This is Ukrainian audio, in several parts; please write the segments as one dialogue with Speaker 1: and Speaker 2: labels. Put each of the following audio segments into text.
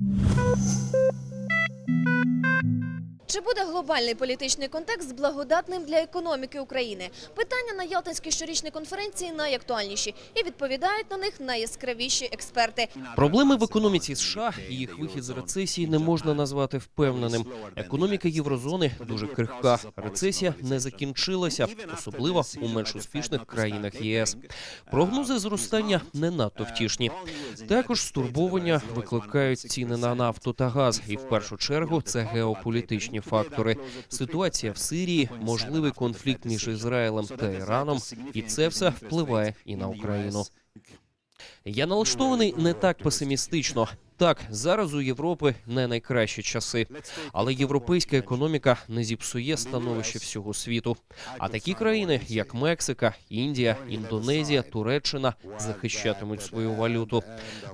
Speaker 1: Thank you. Чи буде глобальний політичний контекст благодатним для економіки України? Питання на Ялтинській щорічній конференції найактуальніші і відповідають на них найяскравіші експерти.
Speaker 2: Проблеми в економіці США і їх вихід з рецесії не можна назвати впевненим. Економіка єврозони дуже крихка. Рецесія не закінчилася, особливо у менш успішних країнах ЄС. Прогнози зростання не надто втішні. Також стурбовання викликають ціни на нафту та газ, і в першу чергу це геополітичні фактори. Ситуація в Сирії, можливий конфлікт між Ізраїлем та Іраном, і це все впливає і на Україну. Я налаштований не так песимістично. Так, зараз у Європи не найкращі часи, але європейська економіка не зіпсує становище всього світу. А такі країни, як Мексика, Індія, Індонезія, Туреччина, захищатимуть свою валюту.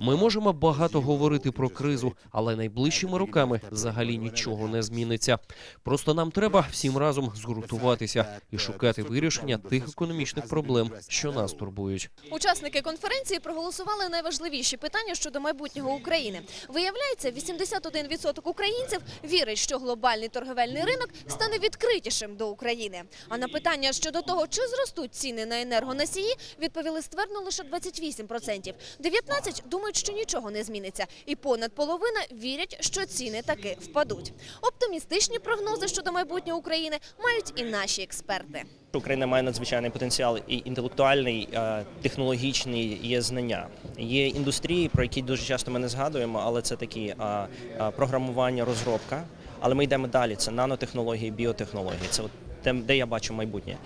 Speaker 2: Ми можемо багато говорити про кризу, але найближчими роками взагалі нічого не зміниться. Просто нам треба всім разом згуртуватися і шукати вирішення тих економічних проблем, що нас турбують.
Speaker 1: Учасники конференції проголосували найважливіші питання щодо майбутнього України. Виявляється, 81% українців вірить, що глобальний торговельний ринок стане відкритішим до України. А на питання щодо того, чи зростуть ціни на енергоносії, відповіли ствердно лише 28%. 19% думають, що нічого не зміниться, і понад половина вірять, що ціни таки впадуть. Оптимістичні прогнози щодо майбутнього України мають і наші експерти.
Speaker 3: Україна має надзвичайний потенціал і інтелектуальний, і технологічний є знання. Є індустрії, про які дуже часто ми не згадуємо, але це такі е, е, програмування, розробка. Але ми йдемо далі. Це нанотехнології, біотехнології. Це от де я бачу майбутнє.